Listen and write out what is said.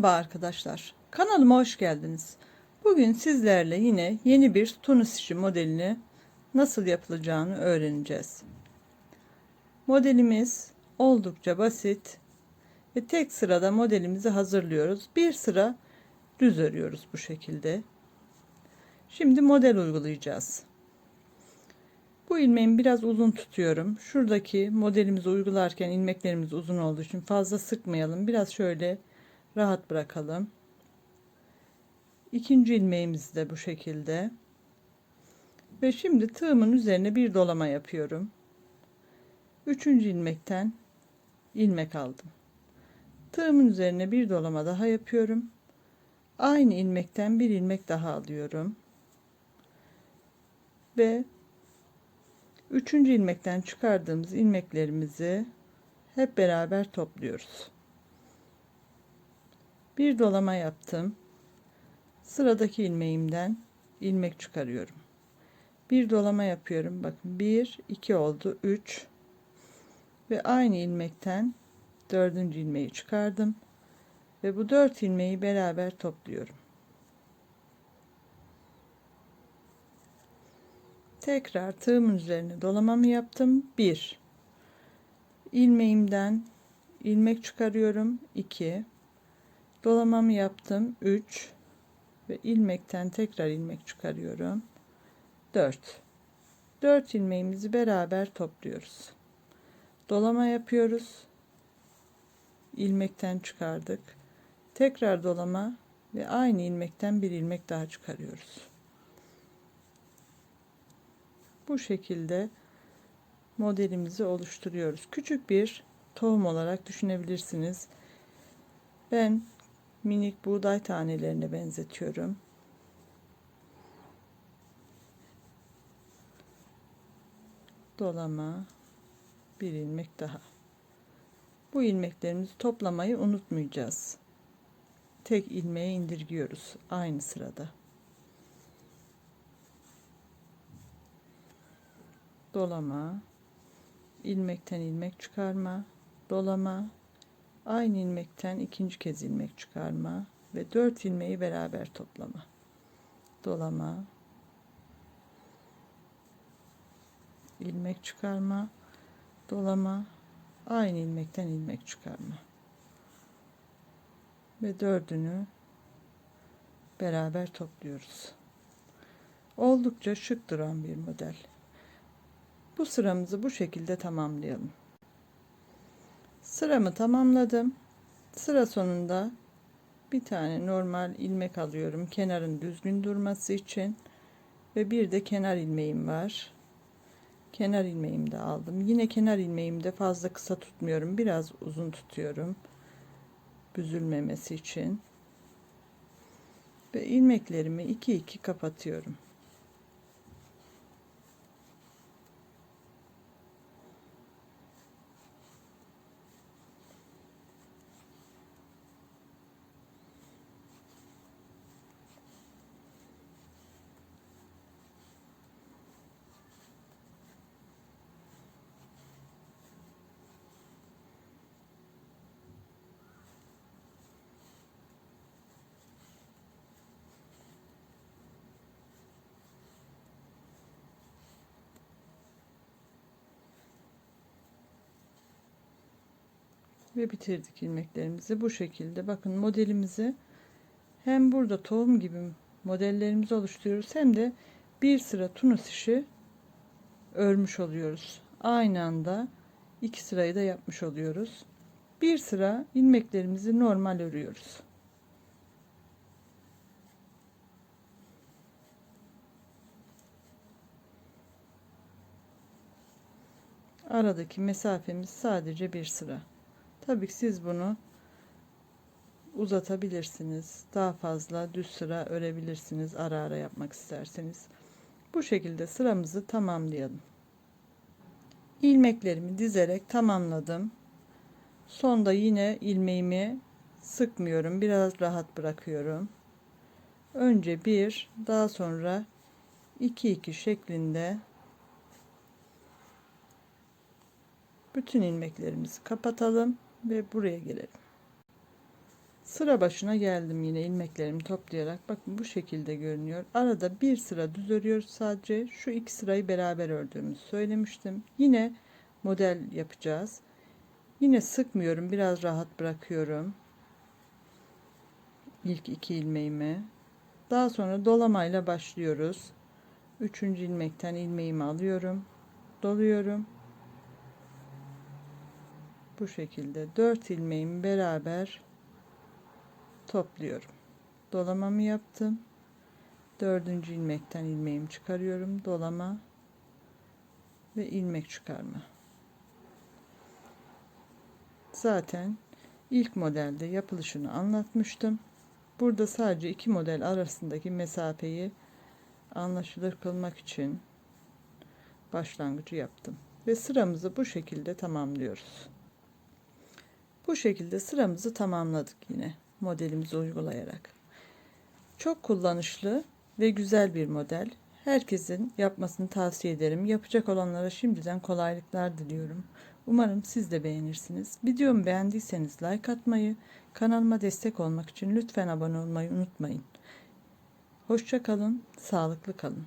Merhaba arkadaşlar. Kanalıma hoş geldiniz. Bugün sizlerle yine yeni bir tunus işi modelini nasıl yapılacağını öğreneceğiz. Modelimiz oldukça basit ve tek sırada modelimizi hazırlıyoruz. Bir sıra düz örüyoruz bu şekilde. Şimdi model uygulayacağız. Bu ilmeğimi biraz uzun tutuyorum. Şuradaki modelimizi uygularken ilmeklerimiz uzun olduğu için fazla sıkmayalım. Biraz şöyle rahat bırakalım. İkinci ilmeğimiz de bu şekilde. Ve şimdi tığımın üzerine bir dolama yapıyorum. Üçüncü ilmekten ilmek aldım. Tığımın üzerine bir dolama daha yapıyorum. Aynı ilmekten bir ilmek daha alıyorum. Ve üçüncü ilmekten çıkardığımız ilmeklerimizi hep beraber topluyoruz bir dolama yaptım. Sıradaki ilmeğimden ilmek çıkarıyorum. Bir dolama yapıyorum. Bakın 1 2 oldu 3 ve aynı ilmekten dördüncü ilmeği çıkardım. Ve bu dört ilmeği beraber topluyorum. Tekrar tığımın üzerine dolamamı yaptım. 1 ilmeğimden ilmek çıkarıyorum. 2 dolamamı yaptım. 3 ve ilmekten tekrar ilmek çıkarıyorum. 4 4 ilmeğimizi beraber topluyoruz. Dolama yapıyoruz. İlmekten çıkardık. Tekrar dolama ve aynı ilmekten bir ilmek daha çıkarıyoruz. Bu şekilde modelimizi oluşturuyoruz. Küçük bir tohum olarak düşünebilirsiniz. Ben minik buğday tanelerine benzetiyorum. Dolama bir ilmek daha. Bu ilmeklerimizi toplamayı unutmayacağız. Tek ilmeğe indirgiyoruz aynı sırada. Dolama, ilmekten ilmek çıkarma, dolama, aynı ilmekten ikinci kez ilmek çıkarma ve dört ilmeği beraber toplama. Dolama. İlmek çıkarma. Dolama. Aynı ilmekten ilmek çıkarma. Ve dördünü beraber topluyoruz. Oldukça şık duran bir model. Bu sıramızı bu şekilde tamamlayalım Sıramı tamamladım. Sıra sonunda bir tane normal ilmek alıyorum kenarın düzgün durması için ve bir de kenar ilmeğim var. Kenar ilmeğimi de aldım. Yine kenar ilmeğimi de fazla kısa tutmuyorum. Biraz uzun tutuyorum. Büzülmemesi için. Ve ilmeklerimi iki iki kapatıyorum. Ve bitirdik ilmeklerimizi. Bu şekilde bakın modelimizi hem burada tohum gibi modellerimizi oluşturuyoruz hem de bir sıra tunus işi örmüş oluyoruz. Aynı anda iki sırayı da yapmış oluyoruz. Bir sıra ilmeklerimizi normal örüyoruz. Aradaki mesafemiz sadece bir sıra Tabii ki siz bunu uzatabilirsiniz. Daha fazla düz sıra örebilirsiniz ara ara yapmak isterseniz. Bu şekilde sıramızı tamamlayalım. İlmeklerimi dizerek tamamladım. Sonda yine ilmeğimi sıkmıyorum. Biraz rahat bırakıyorum. Önce bir, daha sonra iki iki şeklinde bütün ilmeklerimizi kapatalım ve buraya gelelim. Sıra başına geldim yine ilmeklerimi toplayarak. Bakın bu şekilde görünüyor. Arada bir sıra düz örüyoruz sadece. Şu iki sırayı beraber ördüğümüzü söylemiştim. Yine model yapacağız. Yine sıkmıyorum. Biraz rahat bırakıyorum. İlk iki ilmeğimi. Daha sonra dolamayla başlıyoruz. Üçüncü ilmekten ilmeğimi alıyorum. Doluyorum. Bu şekilde dört ilmeğimi beraber topluyorum. Dolamamı yaptım. Dördüncü ilmekten ilmeğimi çıkarıyorum. Dolama ve ilmek çıkarma. Zaten ilk modelde yapılışını anlatmıştım. Burada sadece iki model arasındaki mesafeyi anlaşılır kılmak için başlangıcı yaptım. Ve sıramızı bu şekilde tamamlıyoruz. Bu şekilde sıramızı tamamladık yine modelimizi uygulayarak. Çok kullanışlı ve güzel bir model. Herkesin yapmasını tavsiye ederim. Yapacak olanlara şimdiden kolaylıklar diliyorum. Umarım siz de beğenirsiniz. Videomu beğendiyseniz like atmayı, kanalıma destek olmak için lütfen abone olmayı unutmayın. Hoşça kalın, sağlıklı kalın.